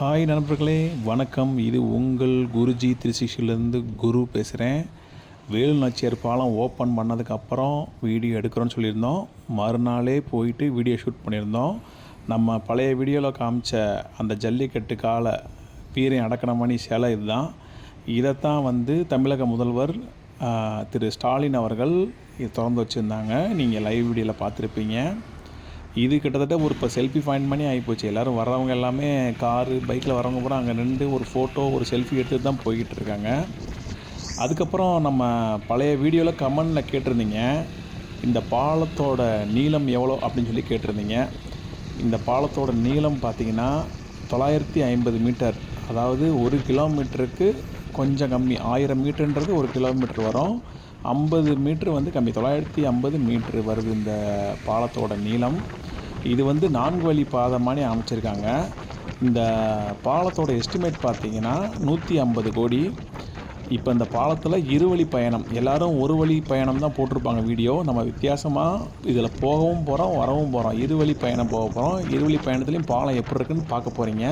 Hi நண்பர்களே வணக்கம். இது உங்கள் குருஜி திருச்சிஷிலேருந்து குரு பேசுகிறேன் வேலு நாச்சியார் பாலம் ஓப்பன் பண்ணதுக்கப்புறம் வீடியோ எடுக்கிறோன்னு சொல்லியிருந்தோம். மறுநாளே போயிட்டு வீடியோ ஷூட் பண்ணியிருந்தோம். நம்ம பழைய வீடியோவில் காமிச்ச அந்த ஜல்லிக்கட்டு கால வீரன் அடக்கணமணி சிலை இதுதான். இதைத்தான் வந்து தமிழக முதல்வர் திரு ஸ்டாலின் அவர்கள் இது திறந்து வச்சுருந்தாங்க. நீங்கள் லைவ் வீடியோவில் பார்த்துருப்பீங்க. இது கிட்டத்தட்ட ஒரு இப்போ செல்ஃபி ஃபைண்ட் பண்ணி ஆகிப்போச்சு எல்லோரும் வர்றவங்க எல்லாமே காரு பைக்கில் வரவங்க கூட அங்கே நின்று ஒரு ஃபோட்டோ ஒரு செல்ஃபி எடுத்துட்டு தான் போய்கிட்டு இருக்காங்க. அதுக்கப்புறம் நம்ம பழைய வீடியோவில் கமெண்டில் கேட்டிருந்தீங்க. இந்த பாலத்தோட நீளம் எவ்வளோ அப்படின்னு சொல்லி கேட்டிருந்தீங்க. இந்த பாலத்தோட நீளம் பார்த்தீங்கன்னா தொள்ளாயிரத்தி ஐம்பது மீட்டர். அதாவது ஒரு கிலோமீட்டருக்கு கொஞ்சம் கம்மி. ஆயிரம் மீட்டருன்றது ஒரு கிலோமீட்டர் வரும். ஐம்பது மீட்ரு வந்து கம்மி. தொள்ளாயிரத்தி ஐம்பது மீட்ரு வருது இந்த பாலத்தோட நீளம். இது வந்து நான்கு வழி பாதை மாதிரி அமைச்சிருக்காங்க. இந்த பாலத்தோட எஸ்டிமேட் பார்த்தீங்கன்னா நூற்றி ஐம்பது கோடி. இப்போ இந்த பாலத்தில் இருவழி பயணம். எல்லாரும் ஒரு வழி பயணம் தான் போட்டிருப்பாங்க வீடியோ. நம்ம வித்தியாசமாக இதில் போகவும் போகிறோம் வரவும் போகிறோம் இருவழி பயணம் போக போகிறோம் இருவழி பயணத்துலேயும் பாலம் எப்படி இருக்குன்னு பார்க்க போகிறீங்க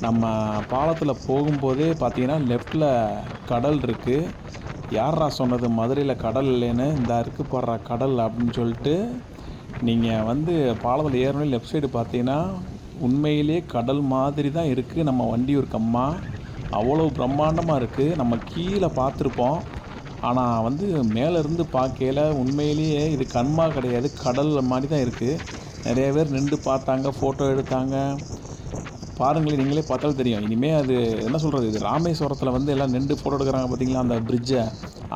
நம்ம பாலத்தில் போகும்போதே பார்த்தீங்கன்னா லெஃப்டில் கடல் இருக்குது யாரா சொன்னது? மதுரையில் கடல் இல்லைன்னு. இந்த இருக்கு போடுற கடல் அப்படின்னு சொல்லிட்டு நீங்கள் வந்து பாலத்தில் ஏறணும் லெஃப்ட் சைடு பார்த்தீங்கன்னா உண்மையிலே கடல் மாதிரி தான் இருக்குது நம்ம வண்டியூர் கம்மா. அவ்வளோ பிரம்மாண்டமாக இருக்குது நம்ம கீழே பார்த்துருப்போம். ஆனால் வந்து மேலேருந்து பார்க்கையில உண்மையிலேயே இது கண்மா கிடையாது. கடல் மாதிரி தான் இருக்குது நிறைய பேர் நின்று பார்த்தாங்க ஃபோட்டோ எடுத்தாங்க. பாருங்களேன் நீங்களே பார்த்தாலும் தெரியும். இனிமேல் அது என்ன சொல்கிறது இது ராமேஸ்வரத்தில் வந்து எல்லாம் நின்று ஃபோட்டோ எடுக்கிறாங்க பார்த்தீங்களா அந்த பிரிட்ஜை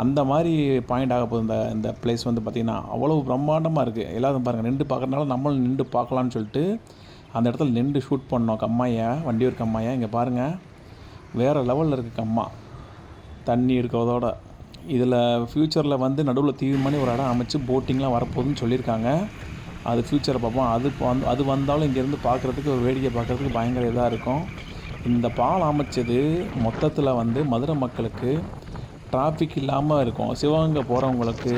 அந்த மாதிரி பாயிண்ட் ஆக போகுது இந்த இந்த பிளேஸ் வந்து பார்த்திங்கன்னா அவ்வளோ பிரம்மாண்டமாக இருக்குது எல்லாரும் பாருங்கள் நின்று பார்க்குறதுனால நம்மளும் நின்று பார்க்கலான்னு சொல்லிட்டு அந்த இடத்துல நின்று ஷூட் பண்ணோம். கம்மாயை வண்டியூர் கம்மாயை இங்கே பாருங்கள் வேறு லெவலில் இருக்குது கம்மா. தண்ணி இருக்கிறதோட. இதில் ஃப்யூச்சரில் வந்து நடுவில் தீவு மாதிரி ஒரு இடம் அமைச்சு போட்டிங்லாம் வரப்போகுதுன்னு சொல்லியிருக்காங்க. அது ஃப்யூச்சரை பார்ப்போம். அது வந்து அது வந்தாலும் இங்கேருந்து பார்க்குறதுக்கு ஒரு வேடிக்கை பார்க்குறதுக்கு பயங்கர இதாக இருக்கும். இந்த பாலம் அமைச்சது மொத்தத்தில் வந்து மதுரை மக்களுக்கு டிராஃபிக் இல்லாமல் இருக்கும். சிவகங்கை போகிறவங்களுக்கு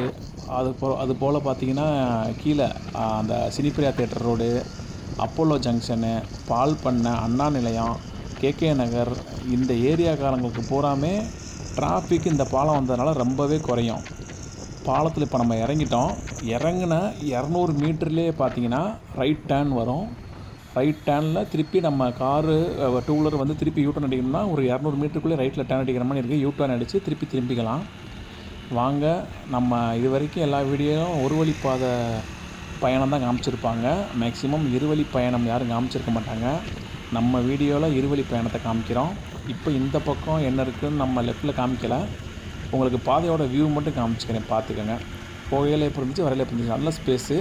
அது போ அது போல் பார்த்தீங்கன்னா கீழே அந்த Cinepriya theatre road Apollo junction பால் பண்ணை அண்ணா நிலையம் கேகே நகர் இந்த ஏரியாக்காரங்களுக்கு பூராமே டிராஃபிக் இந்த பாலம் வந்ததுனால ரொம்பவே குறையும். பாலத்தில் இப்போ நம்ம இறங்கிட்டோம். இறங்கின இரநூறு மீட்டர்லேயே பார்த்தீங்கன்னா ரைட் டேர்ன் வரும். ரைட் டேர்னில் திருப்பி நம்ம காரு டூ வீலர் வந்து திருப்பி யூ டர்ன் அடிக்கணும்னா ஒரு இரநூறு மீட்டருக்குள்ளே ரைட்டில் டேர்ன் அடிக்கிற மாதிரி இருக்குது யூ டர்ன் அடித்து திருப்பி திரும்பிக்கலாம். வாங்க நம்ம இது வரைக்கும் எல்லா வீடியோவும் ஒரு வழி பாதை பயணம் தான் காமிச்சிருப்பாங்க. மேக்ஸிமம் இருவழி பயணம் யாரும் காமிச்சிருக்க மாட்டாங்க. நம்ம வீடியோவில் இருவழி பயணத்தை காமிக்கிறோம். இப்போ இந்த பக்கம் என்ன இருக்குதுன்னு நம்ம லெஃப்ட்டில் காமிக்கலை. உங்களுக்கு பாதையோட வியூ மட்டும் காமிச்சிக்கிறேன் பார்த்துக்கோங்க. போகையில் எப்படி இருந்துச்சு வரையில இருந்துச்சு நல்ல ஸ்பேஸு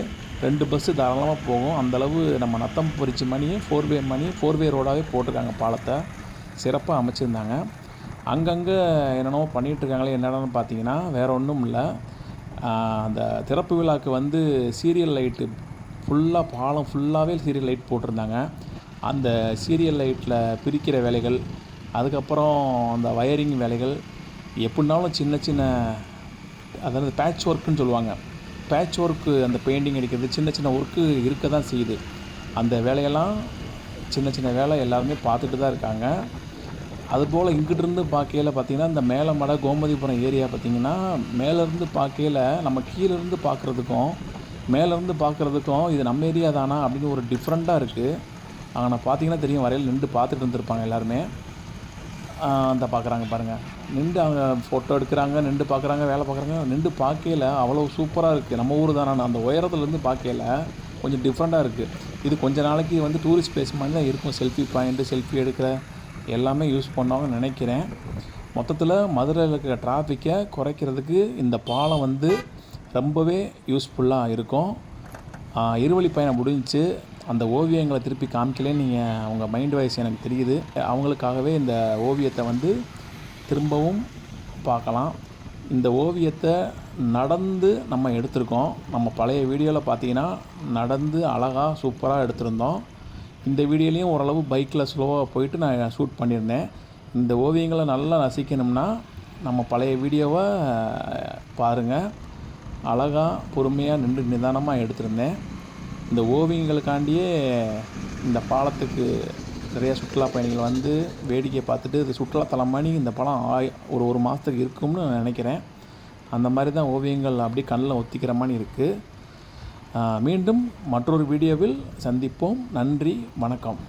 ரெண்டு பஸ்ஸு தாராளமாக போகும். அந்தளவு நம்ம நத்தம் பொரிச்சி மணியே ஃபோர் வே மணி ஃபோர் வே ரோடாகவே போட்டிருக்காங்க பாலத்தை. சிறப்பாக அமைச்சிருந்தாங்க. அங்கங்கே என்னென்னவோ பண்ணிகிட்ருக்காங்களே என்னென்னு பார்த்தீங்கன்னா வேறு ஒன்றும் இல்லை. அந்த திறப்பு விழாக்கு வந்து சீரியல் லைட்டு ஃபுல்லாக பாலம் ஃபுல்லாகவே சீரியல் லைட் போட்டிருந்தாங்க. அந்த சீரியல் லைட்டில் பிரிக்கிற வேலைகள் அதுக்கப்புறம் அந்த வயரிங் வேலைகள் எப்படினாலும் சின்ன சின்ன அதாவது பேட்ச் ஒர்க்குன்னு சொல்லுவாங்க. பேட்ச் ஒர்க்கு அந்த பெயிண்டிங் அடிக்கிறது சின்ன சின்ன ஒர்க்கு இருக்க தான் செய்யுது. அந்த வேலையெல்லாம் சின்ன சின்ன வேலை எல்லாருமே பார்த்துட்டு தான் இருக்காங்க. அதுபோல் இங்கிட்டிருந்து பார்க்கையில் பார்த்தீங்கன்னா இந்த மேலமடை கோமதிபுரம் ஏரியா பார்த்திங்கன்னா மேலேருந்து பார்க்கையில் நம்ம கீழேருந்து பார்க்குறதுக்கும் மேலேருந்து பார்க்குறதுக்கும் இது நம்ம ஏரியா தானா அப்படின்னு ஒரு டிஃப்ரெண்ட்டாக இருக்குது ஆனால் பார்த்தீங்கன்னா தெரியும் வரையில் நின்று பார்த்துட்டு இருந்திருப்பாங்க எல்லாருமே. அந்த பார்க்குறாங்க பாருங்கள் நின்று அவங்க ஃபோட்டோ எடுக்கிறாங்க நின்று பார்க்குறாங்க வேலை பார்க்குறாங்க நின்று பார்க்கையில் அவ்வளோ சூப்பராக இருக்குது நம்ம ஊர் தானே அந்த உயரத்துலேருந்து பார்க்கையில் கொஞ்சம் டிஃப்ரெண்ட்டாக இருக்குது இது கொஞ்ச நாளைக்கு வந்து டூரிஸ்ட் பிளேஸ் மாதிரி தான் இருக்கும். செல்ஃபி பாயிண்ட்டு செல்ஃபி எடுக்கிற எல்லாமே யூஸ் பண்ணுவாங்கன்னு நினைக்கிறேன். மொத்தத்தில் மதுரையில் இருக்கிற டிராஃபிக்கை குறைக்கிறதுக்கு இந்த பாலம் வந்து ரொம்பவே யூஸ்ஃபுல்லாக இருக்கும். இருவழி பயணம் முடிஞ்சு அந்த ஓவியங்களை திருப்பி காமிக்கலன்னு நீங்கள் அவங்க மைண்ட் வைஸ் எனக்கு தெரியுது. அவங்களுக்காகவே இந்த ஓவியத்தை வந்து திரும்பவும் பார்க்கலாம். இந்த ஓவியத்தை நடந்து நம்ம எடுத்திருக்கோம். நம்ம பழைய வீடியோவில் பார்த்தீங்கன்னா நடந்து அழகாக சூப்பராக எடுத்திருந்தோம். இந்த வீடியோலையும் ஓரளவு பைக்கில் ஸ்லோவாக போயிட்டு நான் ஷூட் பண்ணியிருந்தேன். இந்த ஓவியங்களை நல்லா ரசிக்கணும்னா நம்ம பழைய வீடியோவை பாருங்கள் அழகாக பொறுமையாக நின்று நிதானமாக எடுத்திருந்தேன். இந்த ஓவியங்களுக்காண்டியே இந்த பாலத்துக்கு நிறைய சுற்றுலா பயணிகள் வந்து வேடிக்கை பார்த்துட்டு இது சுற்றுலாத்தலம் இந்த படம் ஆய் ஒரு ஒரு மாதத்துக்கு இருக்கும்னு நான் நினைக்கிறேன். அந்த மாதிரி தான் ஓவியங்கள் அப்படியே கண்ணில் ஒத்திக்கிற மாதிரி இருக்குது மீண்டும் மற்றொரு வீடியோவில் சந்திப்போம். நன்றி வணக்கம்.